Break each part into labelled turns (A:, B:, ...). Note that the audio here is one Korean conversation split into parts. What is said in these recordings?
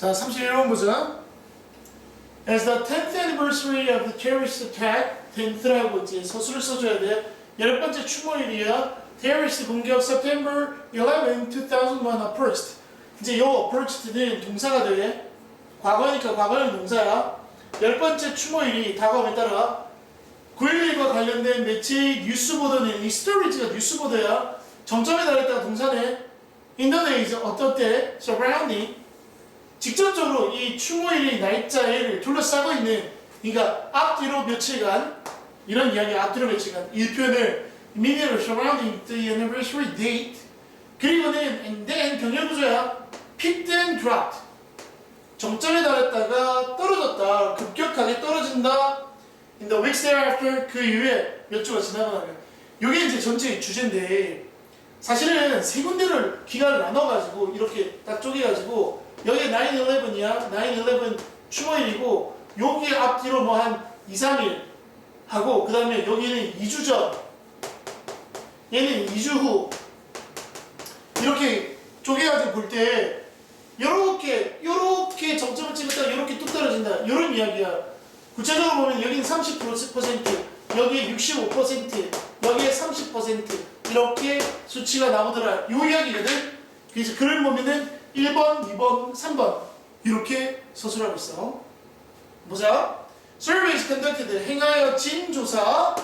A: 자, 31번 보자. As the 10th anniversary of the terrorist attack, 10th라고 이제 서술을 써줘야 돼. 열 번째 추모일이야. terrorist 공격 September 11, 2001 approached. 이제 요 approached는 동사가 돼. 과거니까 과거는 동사야. 열 번째 추모일이 다가옴에 따라 9.11과 관련된 매체의 뉴스 보도는 이 스토리지가 뉴스 보도야. 정점에 달했다가 동사네. Days 어떤 때 surrounding 직접적으로 이 추모일의 날짜를 둘러싸고 있는 그러니까 앞뒤로 며칠간 이런 이야기 앞뒤로 며칠간 이 표현을 immediately surrounding the anniversary date 그리고는 and then 병렬구조야. peaked and dropped. 정점에 달했다가 떨어졌다. 급격하게 떨어진다. In the weeks thereafter 그 이후에 몇 주가 지나고 나면. 이게 이제 전체 주제인데 사실은 세 군데를 기간을 나눠가지고 이렇게 딱 쪼개가지고 여기 9-11이야. 9-11 추모일이고 여기 앞뒤로 뭐 한 2, 3일 하고 그 다음에 여기는 2주 전. 얘는 2주 후. 이렇게 쪼개가지고 볼때 요렇게 요렇게 정점을 찍었다 요렇게 뚝 떨어진다. 요런 이야기야. 구체적으로 보면 여기는 30% 여기에 65% 여기에 30% 이렇게 수치가 나오더라. 요 이야기거든. 그래서 글을 보면은 1번, 2번, 3번 이렇게 서술하고 있어 보자 Surveys conducted 행하여진 조사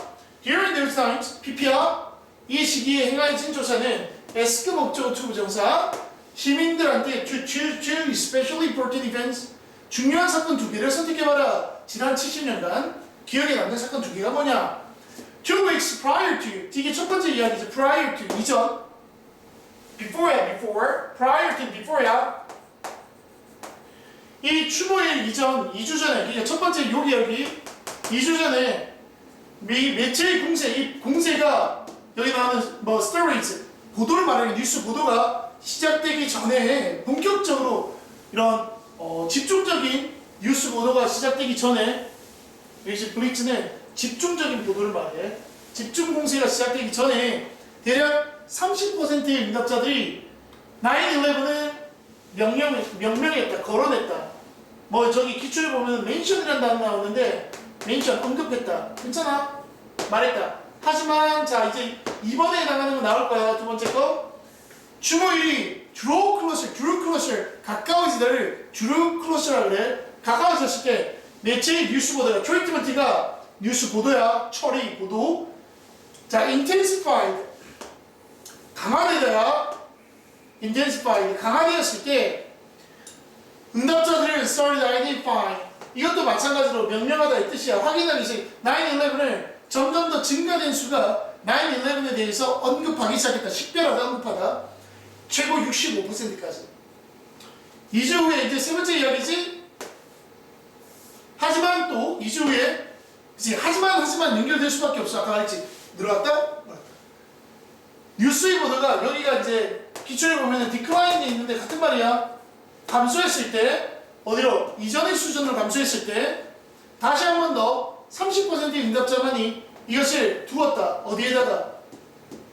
A: During those times PPR 이 시기에 행하여진 조사는 S급 목적어 투부정사 시민들한테 to choose especially important events 중요한 사건 두 개를 선택해봐라 지난 70년간 기억에 남는 사건 두 개가 뭐냐 Two weeks prior to 이게 첫 번째 이야기죠 prior to 이전 before야 before prior to before야 이 추모일 이전 2주 전에 그러니까 첫 번째 요 기억이 2주 전에 미 매체의 공세 이 공세가 여기 나오는 뭐 stories 보도를 말하는 뉴스 보도가 시작되기 전에 본격적으로 이런 어, 집중적인 뉴스 보도가 시작되기 전에 여기 블리츠는 집중적인 보도를 말해. 집중 공세가 시작되기 전에 대략 30%의 응답자들이 9-11은 명령, 명명했다, 거론했다. 뭐 저기 기출에 보면 멘션이라는 단어 나오는데 멘션, 언급했다. 괜찮아? 말했다. 하지만 자 이제 이번에 나가는 거 나올 거야. 두 번째 거. 추모일이 draw closer, 가까워지다를 drew closer라 그래. 가까워졌을 때 매체의 뉴스 보도야. 트리트먼트가 뉴스 보도야. 처리, 보도. 자, intensified. 강화되다야. intensified. 강화되었을 때 응답자들을 started identifying. 이것도 마찬가지로 명명하다의 뜻이야. 확인하기 시 9-11을 점점 더 증가된 수가 9-11에 대해서 언급하기 시작했다. 식별하다, 언급하다. 최고 65%까지. 2주 후에 이제 세 번째 이야기지. 하지만 또 2주 후에 그치 하지만 하지만 연결될 수밖에 없어. 아까 말했지. 늘어났다? 뉴스의 보도가 여기가 이제 기초에 보면은 디클라인이 있는데 같은 말이야. 감소했을 때 어디로 이전의 수준으로 감소했을 때 다시 한 번 더 30%의 응답자만이 이것을 두었다. 어디에다가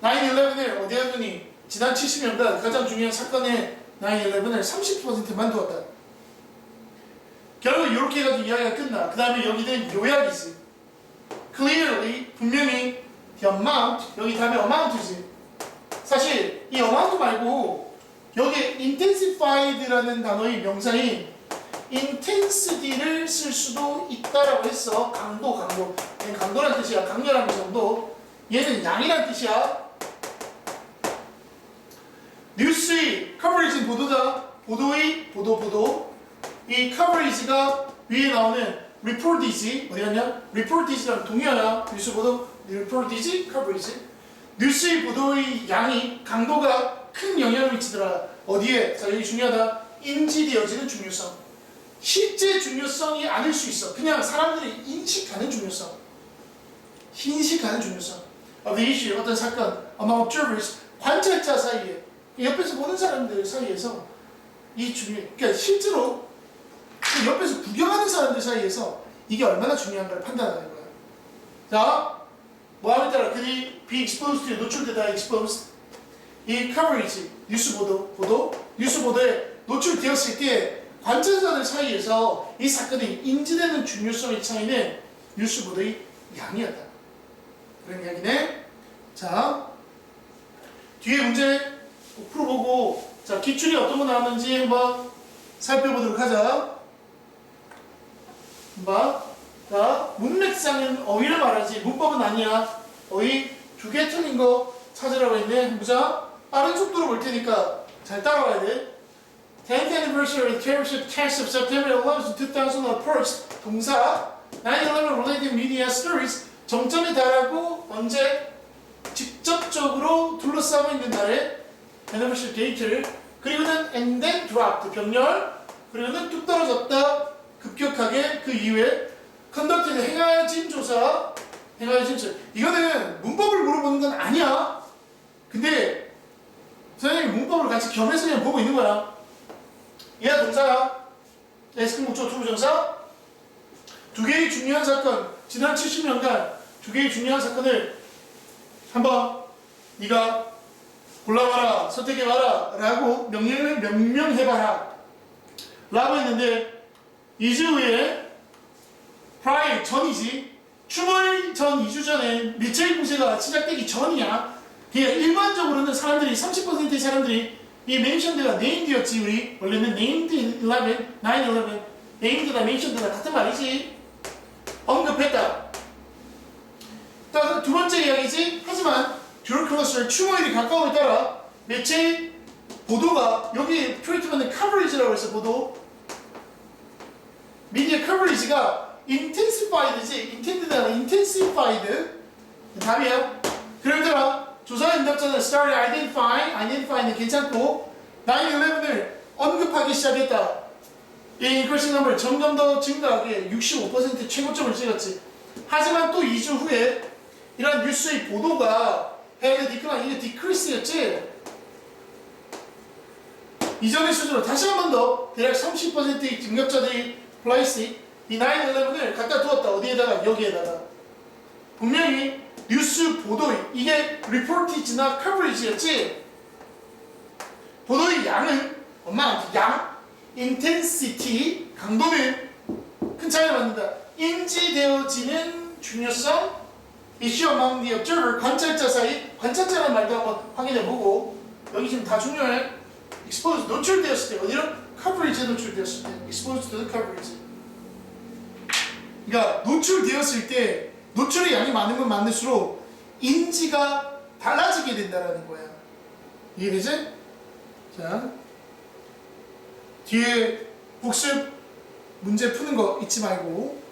A: 9-11을 어디에 두니 지난 70년간 가장 중요한 사건의 9-11을 30%만 두었다. 결국 이렇게 해가지고 이야기가 끝나. 그 다음에 여기는 요약이지. Clearly, 분명히 the amount, 여기 다음에 amount이지. 사실 이 amount 말고 여기 intensified라는 단어의 명사인 intensity를 쓸 수도 있다라고 했어. 강도, 강도. 얘는 강도란 뜻이야. 강렬한 정도. 얘는 양이란 뜻이야. 뉴스의 커버리지는 보도다. 보도의 보도 보도. 이 커버리지가 위에 나오는 리포티지 어디 갔냐? 리포티지랑 동의어야. 뉴스 보도 리포티지 커버리지. 뉴스의 보도의 양이 강도가 큰 영향을 미치더라. 어디에? 자 여기 중요하다. 인지되어지는 중요성. 실제 중요성이 아닐 수 있어. 그냥 사람들이 인식하는 중요성. 인식하는 중요성. of the issue 어떤 사건 among observers 관찰자 사이에 옆에서 보는 사람들 사이에서 이 중요. 그러니까 실제로 그 옆에서 구경하는 사람들 사이에서 이게 얼마나 중요한가를 판단하는 거야. 자, 뭐하면 따라 그들이 be exposed to 노출되다 exposed 이 coverage 뉴스 보도 보도 뉴스 보도에 노출되었을 때 관찰자들 사이에서 이 사건이 인지되는 중요성의 차이는 뉴스 보도의 양이었다. 그런 이야기네. 자, 뒤에 문제 풀어보고 자 기출이 어떤 거 나왔는지 한번 살펴보도록 하자. 봐. 자, 문맥상은 어휘를 말하지 문법은 아니야. 어휘 두 개 틀린 거 찾으라고 했네. 보자. 빠른 속도로 볼 테니까 잘 따라와야 돼. 10th anniversary terrorist attacks of September 11, 2001 approached 동사 9-11 related media stories 정점에 달하고 언제 직접적으로 둘러싸고 있는 날에 anniversary date를 그리고는 and then dropped 병렬 그리고는 뚝 떨어졌다 급격하게 그 이후에 conducted 행하진 조사 행하진 조사 이거는 문법을 물어보는 건 아니야. 근데 선생님이 문법을 같이 겸해서 그냥 보고 있는 거야. 얘가 동사야. 에스크 목적 투부정사. 두 개의 중요한 사건 지난 70년간 두 개의 중요한 사건을 한번 네가 골라봐라 선택해봐라 라고 명령을 명명해봐라. 라고 했는데 2주 후에 프라이 전이지. 추모일 전 2주 전에 밀체일 공세가 시작되기 전이야. 그게 일반적으로는 사람들이 30%의 사람들이 이 멘션드가 네임드였지 우리. 원래는 named 11, 9-11 네임드나 멘션드가 같은 말이지. 언급했다. 또두 번째 이야기지. 하지만 듀얼 클러스를 추모일이 가까움에 따라 매체 보도가 여기 트리트먼트 커버리지라고 해서 보도. 미디어 커버리지가 intensified지 intended가 intensified 답이야 그럴 때라 조사 응답자는 started identifying identifying은 괜찮고 9-11을 언급하기 시작했다 이 increasing number 점점 더 증가하게 65% 최고점을 찍었지 하지만 또 2주 후에 이런 뉴스의 보도가 had decline 이게 decrease였지 이전의 수준으로 다시 한 번 더 대략 30%의 증격자들이 플라이스 이 9-11을 갖다 두었다. 어디에다가? 여기에다가. 분명히 뉴스 보도의 이게 리포티지나 커버리지였지? 보도의 양은 엄마 양 인텐시티 강도는 큰 차이를 만든다. 인지되어지는 중요성 이슈 among the observer 관찰자 사이 관찰자라는 말도 한번 확인해보고 여기 지금 다 중요해. exposed 노출되었을 때 어디로? coverage 노출되었을 때 exposed to the coverage 그러니까 노출되었을 때 노출의 양이 많으면 많을수록 인지가 달라지게 된다라는 거야 이해되지? 자 뒤에 복습 문제 푸는 거 잊지 말고